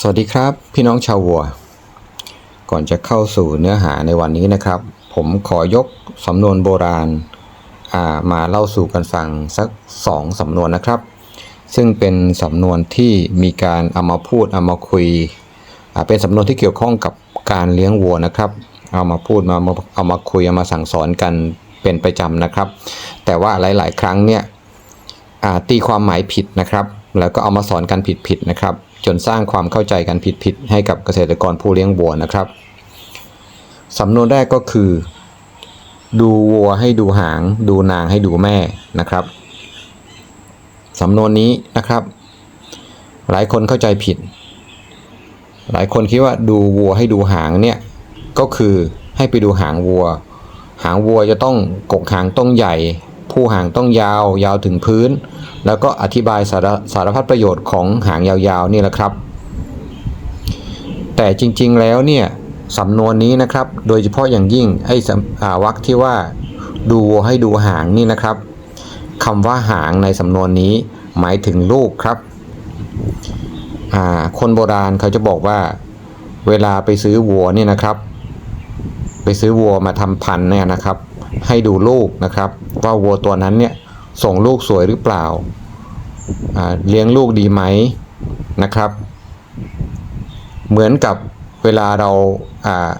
สวัสดีครับ พี่น้องชาววัว ก่อนจะเข้าสู่เนื้อหาในวันนี้นะครับ ผมขอยกสำนวนโบราณามาเล่าสู่กันฟังสักสองสำนวนนะครับ ซึ่งเป็นสำนวนที่มีการเอามาพูดเอามาคุย เป็นสำนวนที่เกี่ยวข้องกับการเลี้ยงวัวนะครับ เอามาพูดมาเอามาคุยเอามาสั่งสอนกันเป็นประจำนะครับ แต่ว่าหลาย ๆ ครั้งเนี่ยตีความหมายผิดนะครับ แล้วก็เอามาสอนกันผิดๆนะครับ จนสร้างความเข้าใจกันผิดๆให้กับเกษตรกรผู้เลี้ยงวัวนะครับสำนวนแรกก็คือ ดูวัวให้ดูหาง ดูนางให้ดูแม่นะครับสำนวนนี้นะครับ หลายคนเข้าใจผิด หลายคนคิดว่าดูวัวให้ดูหางเนี่ยก็คือให้ไปดูหางวัว หางวัวจะต้องกกหางต้องใหญ่ ผู้หางต้องยาว ยาวถึงพื้น แล้วก็อธิบายสารสารพัดประโยชน์ของหางยาวๆนี่แหละครับ แต่จริงๆแล้วเนี่ยสำนวนนี้นะครับ โดยเฉพาะอย่างยิ่งไอ้สำอ่าวรรคที่ว่าดูให้ดูหางนี่นะครับคำว่าหางในสำนวนนี้หมายถึงลูกครับ คนโบราณเขาจะบอกว่า เวลาไปซื้อวัวเนี่ยนะครับ ไปซื้อวัวมาทำพันเนี่ยนะครับ ให้ดูลูกนะครับ ว่าวัวตัวนั้นเนี่ยส่งลูกสวยหรือเปล่า เลี้ยงลูกดีไหมนะครับ เหมือนกับเวลาเราอ่า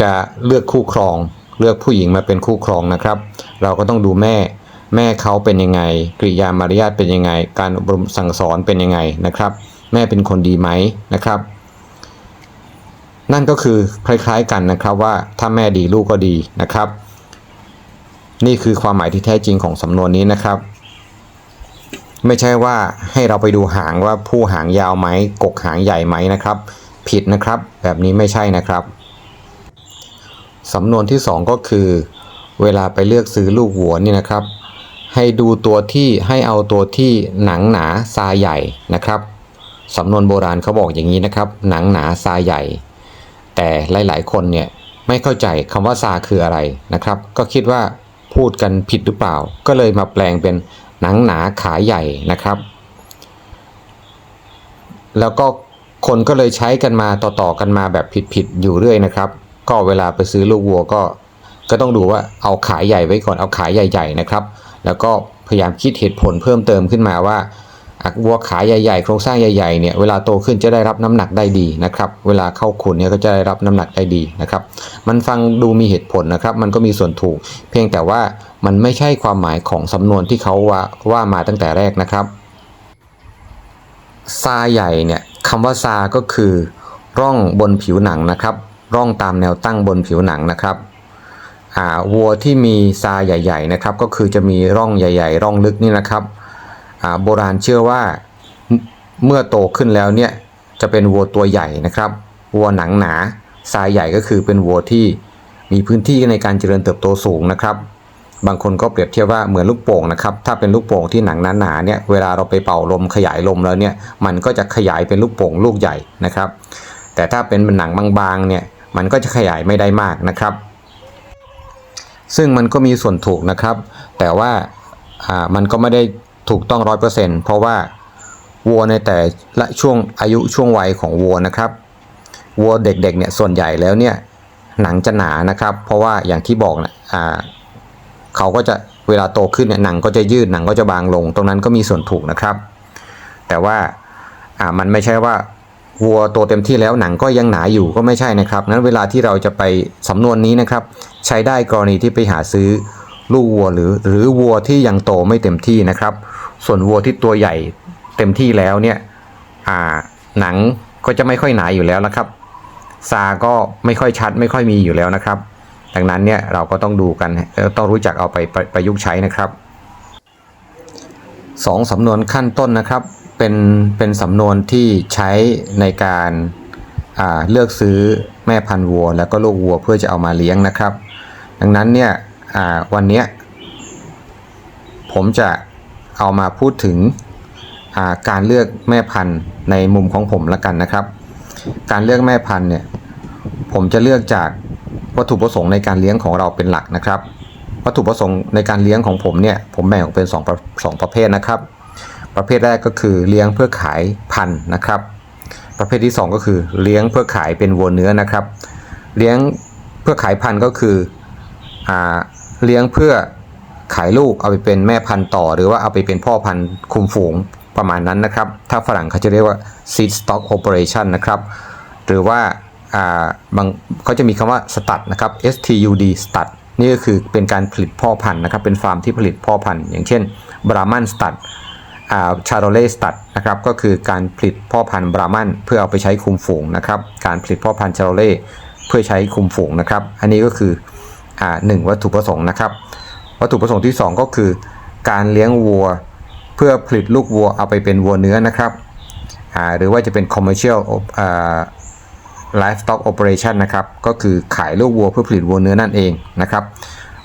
จะเลือกคู่ครอง เลือกผู้หญิงมาเป็นคู่ครองนะครับ เราก็ต้องดูแม่แม่เขาเป็นยังไงกริยามารยาทเป็นยังไง การอบรมสั่งสอนเป็นยังไงนะครับ แม่เป็นคนดีไหมนะครับ นั่นก็คือคล้ายๆกันนะครับว่าถ้าแม่ดีลูกก็ดีนะครับ นี่คือความหมายที่แท้จริงของสำนวนนี้นะครับ ไม่ใช่ว่าให้เราไปดูหางว่าผู้หางยาวไหมกกหางใหญ่ไหมนะครับ ผิดนะครับ แบบนี้ไม่ใช่นะครับสำนวนที่สองก็คือ เวลาไปเลือกซื้อลูกวัวนี่นะครับ ให้ดูตัวที่ให้เอาตัวที่หนังหนาซาใหญ่นะครับสำนวนโบราณเขาบอกอย่างนี้นะครับ หนังหนาซาใหญ่ แต่หลาย ๆ คนเนี่ยไม่เข้าใจคำว่าซาคืออะไรนะครับ ก็คิดว่า พูดกันผิดหรือเปล่า ก็เลยมาแปลงเป็นหนังหนาขาใหญ่นะครับ แล้วก็คนก็เลยใช้กันมาต่อๆกันมาแบบผิดๆอยู่เรื่อยนะครับ ก็เวลาไปซื้อลูกวัวก็ ก็ต้องดูว่าเอาขาใหญ่ไว้ก่อนเอาขาใหญ่ ๆนะครับ แล้วก็พยายามคิดเหตุผลเพิ่มเติมขึ้นมาว่า วัวขาใหญ่ๆ โครงสร้างใหญ่ๆเนี่ยเวลาโตขึ้นจะได้รับน้ำหนักได้ดีนะครับเวลาเข้าขุนเนี่ยก็จะได้รับน้ำหนักได้ดีนะครับมันฟังดูมีเหตุผลนะครับ มันก็มีส่วนถูก เพียงแต่ว่ามันไม่ใช่ความหมายของสำนวนที่เขาว่าว่ามาตั้งแต่แรกนะครับซาใหญ่เนี่ยคำว่าซาก็คือร่องบนผิวหนังนะครับ ร่องตามแนวตั้งบนผิวหนังนะครับอ่าวัวที่มีซาใหญ่ ๆ นะครับ ก็คือจะมีร่องใหญ่ ๆ ร่องลึกนี่นะครับ โบราณเชื่อว่าเมื่อโตขึ้นแล้วเนี่ยจะเป็นวัวตัวใหญ่นะครับวัวหนังหนาซายใหญ่ก็คือเป็นวัวที่มีพื้นที่ในการเจริญเติบโตสูงนะครับ บางคนก็เปรียบเทียบว่าเหมือนลูกโป่งนะครับ ถ้าเป็นลูกโป่งที่หนังหนาๆเนี่ยเวลาเราไปเป่าลมขยายลมแล้วเนี่ยมันก็จะขยายเป็นลูกโป่งลูกใหญ่นะครับ แต่ถ้าเป็นหนังบางๆเนี่ยมันก็จะขยายไม่ได้มากนะครับ ซึ่งมันก็มีส่วนถูกนะครับ แต่ว่าอ่ามันก็ไม่ได้ ถูกต้องร้อยเปอร์เซ็นต์เพราะว่าวัวในแต่ละช่วงอายุช่วงวัยของวัวนะครับวัวเด็กๆเนี่ยส่วนใหญ่แล้วเนี่ยหนังจะหนานะครับ เพราะว่าอย่างที่บอกนะอ่าเขาก็จะเวลาโตขึ้นเนี่ยหนังก็จะยืดหนังก็จะบางลง ตรงนั้นก็มีส่วนถูกนะครับ แต่ว่าอ่ามันไม่ใช่ว่าวัวโตเต็มที่แล้วหนังก็ยังหนาอยู่ก็ไม่ใช่นะครับนั้นเวลาที่เราจะไปสำนวนนี้นะครับ ใช้ได้กรณีที่ไปหาซื้อลูกวัวหรือหรือวัวที่ยังโตไม่เต็มที่นะครับ ส่วนวัวที่ตัวใหญ่เต็มที่แล้วเนี่ยหนังก็จะไม่ค่อยหนาอยู่แล้วนะครับซาก็ไม่ค่อยชัดไม่ค่อยมีอยู่แล้วนะครับ ดังนั้นเนี่ยเราก็ต้องดูกันต้องรู้จักเอาไปประประยุกต์ใช้นะครับสองสำนวนขั้นต้นนะครับเป็นเป็นสำนวนที่ใช้ในการาเลือกซื้อแม่พันธุ์วัว แล้วก็ลูกวัวเพื่อจะเอามาเลี้ยงนะครับ ดังนั้นเนี่ยวันนี้ผมจะ เอามาพูดถึงาการเลือกแม่พันธุ์ในมุมของผมละกันนะครับ การเลือกแม่พันธุ์เนี่ยผมจะเลือกจากวัตถุประสงค์ในการเลี้ยงของเราเป็นหลักนะครับ วัตถุประสงค์ในการเลี้ยงของผมเนี่ยผมแบ่งออกเป็น2ประสองประเภทนะครับ ประเภทแรกก็คือเลี้ยงเพื่อขายพันธุ์นะครับ ประเภทที่ 2 ก็คือเลี้ยงเพื่อขายเป็นวัวเนื้อนะครับ เลี้ยงเพื่อขายพันธุ์ก็คืออเลี้ยงเพื่อ ขายลูกเอาไปเป็นแม่พันธุ์ต่อ หรือว่าเอาไปเป็นพ่อพันธุ์คุมฝูงประมาณนั้นนะครับ ถ้าฝรั่งเขาจะเรียกว่า seed stock operation นะครับ หรือว่าอ่าบางเขาจะมีคำว่า stud นะครับ stud stud นี่ก็คือเป็นการผลิตพ่อพันธุ์นะครับ เป็นฟาร์มที่ผลิตพ่อพันธุ์ อย่างเช่นบรามันสตัดชาโรเล่สตัดนะครับก็คือการผลิตพ่อพันธุ์บรามันเพื่อเอาไปใช้คุมฝูงนะครับการผลิตพ่อพันธุ์ชาโรเล่เพื่อใช้คุมฝูงนะครับ อันนี้ก็คืออหนึ่งวัตถุประสงค์นะครับ วัตถุประสงค์ที่ 2 ก็คือ การเลี้ยงวัว เพื่อผลิตลูกวัวเอาไปเป็นวัวเนื้อนะครับหรือว่าจะเป็น commercial livestock operation นะครับ ก็คือขายลูกวัวเพื่อผลิตวัวเนื้อนั่นเองนะครับ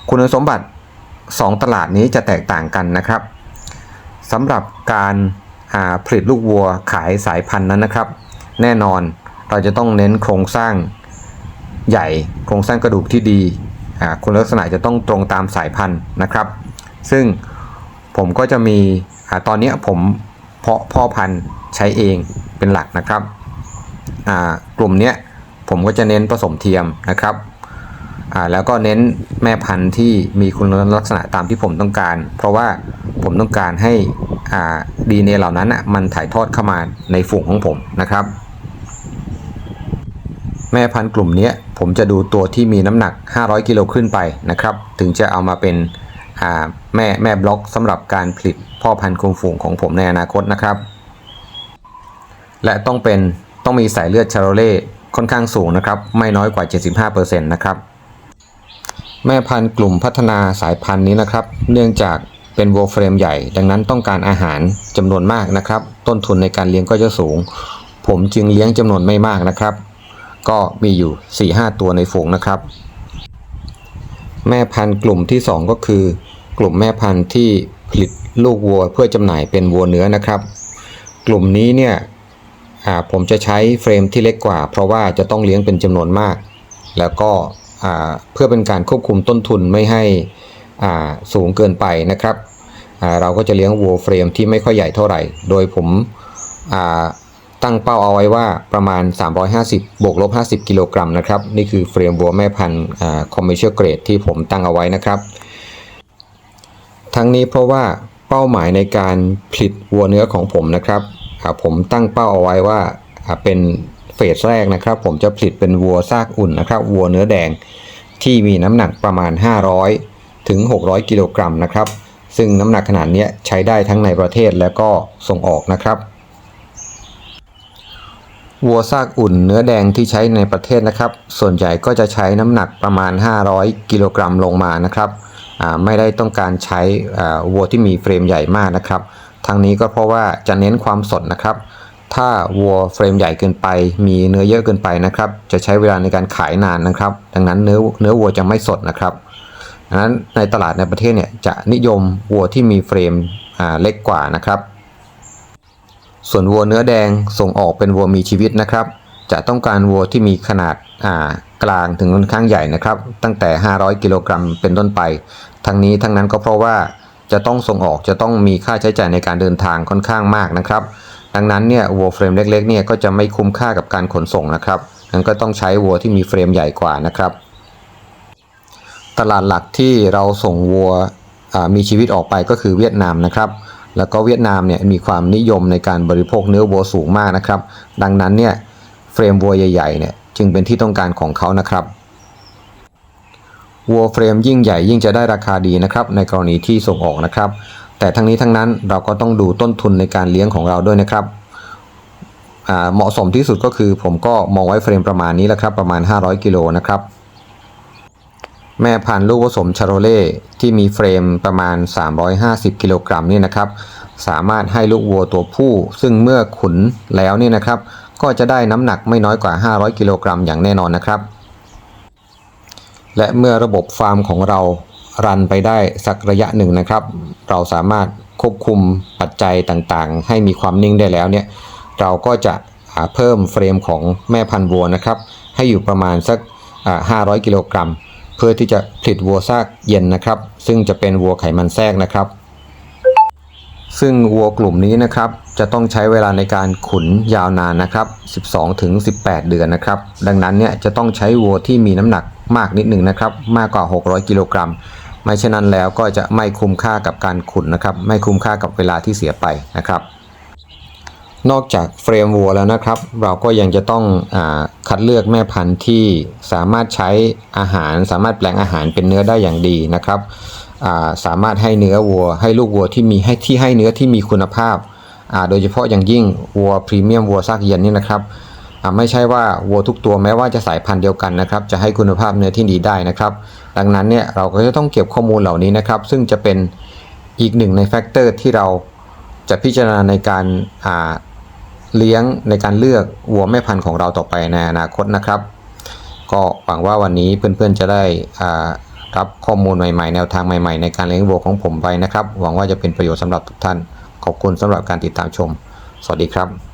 คุณสมบัติ 2 ตลาดนี้จะแตกต่างกันนะครับสำหรับการาผลิตลูกวัวขายสายพันธุ์นั้นนะครับ แน่นอนเราจะต้องเน้นโครงสร้างใหญ่ โครงสร้างกระดูกที่ดี คุณลักษณะจะต้องตรงตามสายพันธุ์นะครับ ซึ่งผมก็จะมีอตอนนี้ผมเพาะพ่อพันธุ์ใช้เองเป็นหลักนะครับ กลุ่มเนี้ยผมก็จะเน้นผสมเทียมนะครับแล้วก็เน้นแม่พันธุ์ที่มีคุณลักษณะตามที่ผมต้องการ เพราะว่าผมต้องการให้ดีเนเหล่านั้นอะมันถ่ายทอดเข้ามาในฝูงของผมนะครับ แม่พันธุ์กลุ่มนี้ผมจะดูตัวที่มีน้ำหนัก 500 กิโลขึ้นไปนะครับ ถึงจะเอามาเป็นแม่แม่บล็อกสำหรับการผลิตพ่อพันธุ์คุมฝูงของผมในอนาคตนะครับ และต้องเป็นต้องมีสายเลือดชาโรเล่ค่อนข้างสูงนะครับ ไม่น้อยกว่า 75%นะครับแม่พันธุ์กลุ่มพัฒนาสายพันธุ์นี้นะครับ เนื่องจากเป็นวัวเฟรมใหญ่ ดังนั้นต้องการอาหารจำนวนมากนะครับ ต้นทุนในการเลี้ยงก็จะสูง ผมจึงเลี้ยงจำนวนไม่มากนะครับ ก็มีอยู่ 4-5 ตัวในฝูงนะครับ แม่พันธุ์กลุ่มที่ 2 ก็คือ กลุ่มแม่พันธุ์ที่ผลิตลูกวัวเพื่อจำหน่ายเป็นวัวเนื้อนะครับ กลุ่มนี้เนี่ยผมจะใช้เฟรมที่เล็กกว่า เพราะว่าจะต้องเลี้ยงเป็นจำนวนมาก แล้วก็เพื่อเป็นการควบคุมต้นทุนไม่ให้สูงเกินไปนะครับ เราก็จะเลี้ยงวัวเฟรมที่ไม่ค่อยใหญ่เท่าไหร่ โดยผม ตั้งเป้าเอาไว้ว่าประมาณ 350 บวกลบ 50 กิโลกรัมนะครับ นี่คือเฟรมวัวแม่พันธุ์คอ่า commercial grade ที่ผมตั้งเอาไว้นะครับ ทั้งนี้เพราะว่าเป้าหมายในการผลิตวัวเนื้อของผมนะครับ ผมตั้งเป้าเอาไว้ว่าเป็นเฟสแรกนะครับ ผมจะผลิตเป็นวัวซากอุ่นนะครับ วัวเนื้อแดงที่มีน้ำหนักประมาณ 500 ถึง 600 กิโลกรัมนะครับ ซึ่งน้ำหนักขนาดนี้ใช้ได้ทั้งในประเทศและก็ส่งออกนะครับ วัวซากอุ่นเนื้อแดงที่ใช้ในประเทศนะครับ ส่วนใหญ่ก็จะใช้น้ำหนักประมาณ 500 กิโลกรัมลงมานะครับไม่ได้ต้องการใช้วัวที่มีเฟรมใหญ่มากนะครับทางนี้ก็เพราะว่าจะเน้นความสดนะครับ ถ้าวัวเฟรมใหญ่เกินไป มีเนื้อเยอะเกินไปนะครับ จะใช้เวลาในการขายนานนะครับ ดังนั้นเนื้อเนื้อวัวจะไม่สดนะครับดังนั้นในตลาดในประเทศเนี่ยจะนิยมวัวที่มีเฟรมเล็กกว่านะครับ ส่วนวัวเนื้อแดงส่งออกเป็นวัวมีชีวิตนะครับ จะต้องการวัวที่มีขนาดากลางถึงค่อนข้างใหญ่นะครับ ตั้งแต่ 500 กิโลกรัมเป็นต้นไป ทั้งนี้ทั้งนั้นก็เพราะว่าจะต้องส่งออกจะต้องมีค่าใช้จ่ายในการเดินทางค่อนข้างมากนะครับ ดังนั้นเนี่ยวัวเฟรมเล็กๆเนี่ยก็จะไม่คุ้มค่ากับการขนส่งนะครับนั้นก็ต้องใช้วัวที่มีเฟรมใหญ่กว่านะครับ ตลาดหลักที่เราส่งวัวมีชีวิตออกไปก็คือเวียดนามนะครับ แล้วก็เวียดนามเนี่ยมีความนิยมในการบริโภคเนื้อวัวสูงมากนะครับ ดังนั้นเนี่ยเฟรมวัวใหญ่ๆเนี่ยจึงเป็นที่ต้องการของเขานะครับวัวเฟรมยิ่งใหญ่ยิ่งจะได้ราคาดีนะครับในกรณีที่ส่งออกนะครับ แต่ทั้งนี้ทั้งนั้นเราก็ต้องดูต้นทุนในการเลี้ยงของเราด้วยนะครับเหมาะสมที่สุดก็คือผมก็มองไว้เฟรมประมาณนี้แหละครับประมาณ 500 กิโลนะครับ แม่พันธุ์ลูกผสมชาโรเล่ที่มีเฟรมประมาณ 350 กิโลกรัมนี่นะครับ สามารถให้ลูกวัวตัวผู้ ซึ่งเมื่อขุนแล้วนี่นะครับ ก็จะได้น้ำหนักไม่น้อยกว่า 500 กิโลกรัมอย่างแน่นอนนะครับ และเมื่อระบบฟาร์มของเรารันไปได้สักระยะหนึ่งนะครับ เราสามารถควบคุมปัจจัยต่างๆ ให้มีความนิ่งได้แล้วเนี่ยเราก็จะเพิ่มเฟรมของแม่พันธุ์วัวนะครับ ให้อยู่ประมาณสักอ่า500 กิโลกรัม เพื่อที่จะผลิตวัวซากเย็นนะครับ ซึ่งจะเป็นวัวไขมันแทรกนะครับ ซึ่งวัวกลุ่มนี้นะครับ จะต้องใช้เวลาในการขุนยาวนานนะครับ 12ถึง18 เดือนนะครับ ดังนั้นเนี่ยจะต้องใช้วัวที่มีน้ำหนักมากนิดหนึ่งนะครับ มากกว่า 600 กิโลกรัมไม่เช่นนั้นแล้วก็จะไม่คุ้มค่ากับการขุนนะครับ ไม่คุ้มค่ากับเวลาที่เสียไปนะครับ นอกจากเฟรมวัวแล้วนะครับ เราก็ยังจะต้องอคัดเลือกแม่พันธุ์ที่สามารถใช้อาหาร สามารถแปลงอาหารเป็นเนื้อได้อย่างดีนะครับาสามารถให้เนื้อวัว ให้ลูกวัวที่มีให้ที่ให้เนื้อที่มีคุณภาพ โดยเฉพาะอย่างยิ่งวัวพรีเมียมวัวซากเย็นนี่นะครับไม่ใช่ว่าวัวทุกตัวแม้ว่าจะสายพันธุ์เดียวกันนะครับ จะให้คุณภาพเนื้อที่ดีได้นะครับ ดังนั้นเนี่ยเราก็จะต้องเก็บข้อมูลเหล่านี้นะครับ ซึ่งจะเป็นอีกหนึ่งในแฟกเตอร์ที่เราจะพิจารณาในการอ่า เลี้ยงในการเลือกวัวแม่พันธุ์ของเราต่อไปในอนาคตนะครับ ก็หวังว่าวันนี้เพื่อนๆจะได้รับข้อมูลใหม่ๆ แนวทางใหม่ๆ ในการเลี้ยงวัวของผมไปนะครับ หวังว่าจะเป็นประโยชน์สำหรับทุกท่าน ขอบคุณสำหรับการติดตามชม สวัสดีครับ